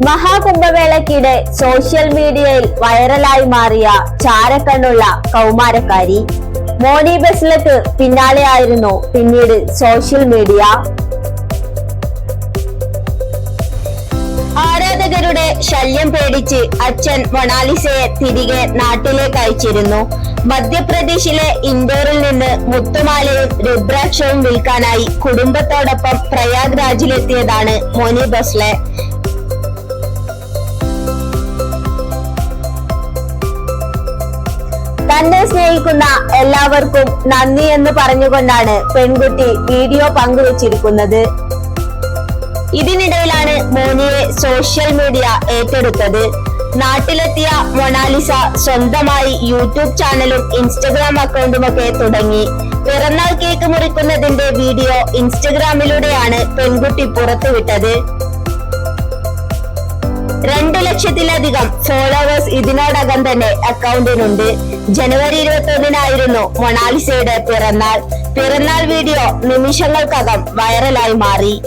മഹാകുംഭമേളയ്ക്കിടെ social മീഡിയയിൽ വൈറലായി മാറിയ ചാരക്കണ്ണുള്ള കൗമാരക്കാരി. മോനി ബസിലക്ക് പിന്നാലെയായിരുന്നു പിന്നീട് സോഷ്യൽ മീഡിയ ആരാധകരുടെ ശല്യം പേടിച്ച് അച്ഛൻ മൊണാലിസയെ തിരികെ നാട്ടിലേക്ക് അയച്ചിരുന്നു. മധ്യപ്രദേശിലെ ഇൻഡോറിൽ നിന്ന് മുത്തുമാലയും രുദ്രാക്ഷവും വിൽക്കാനായി കുടുംബത്തോടൊപ്പം പ്രയാഗ് രാജിലെത്തിയതാണ് മോനി ബസ്ലെ തന്നെ സ്നേഹിക്കുന്ന എല്ലാവർക്കും നന്ദി എന്ന് പറഞ്ഞുകൊണ്ടാണ് പെൺകുട്ടി വീഡിയോ പങ്കുവച്ചിരിക്കുന്നത്. ഇതിനിടയിലാണ് മോനിയെ സോഷ്യൽ മീഡിയ ഏറ്റെടുത്തത്. നാട്ടിലെത്തിയ മൊണാലിസ സ്വന്തമായി യൂട്യൂബ് ചാനലും ഇൻസ്റ്റഗ്രാം അക്കൗണ്ടുമൊക്കെ തുടങ്ങി. പിറന്നാൾ കേക്ക് മുറിക്കുന്നതിന്റെ വീഡിയോ ഇൻസ്റ്റഗ്രാമിലൂടെയാണ് പെൺകുട്ടി പുറത്തുവിട്ടത്. രണ്ടു ലക്ഷത്തിലധികം ഫോളോവേഴ്സ് ഇതിനോടകം തന്നെ അക്കൗണ്ടിനുണ്ട് ജനുവരി ഇരുപത്തി ഒന്നിനായിരുന്നു മൊണാലിസയുടെ പിറന്നാൾ. പിറന്നാൾ വീഡിയോ നിമിഷങ്ങൾക്കകം വൈറലായി മാറി.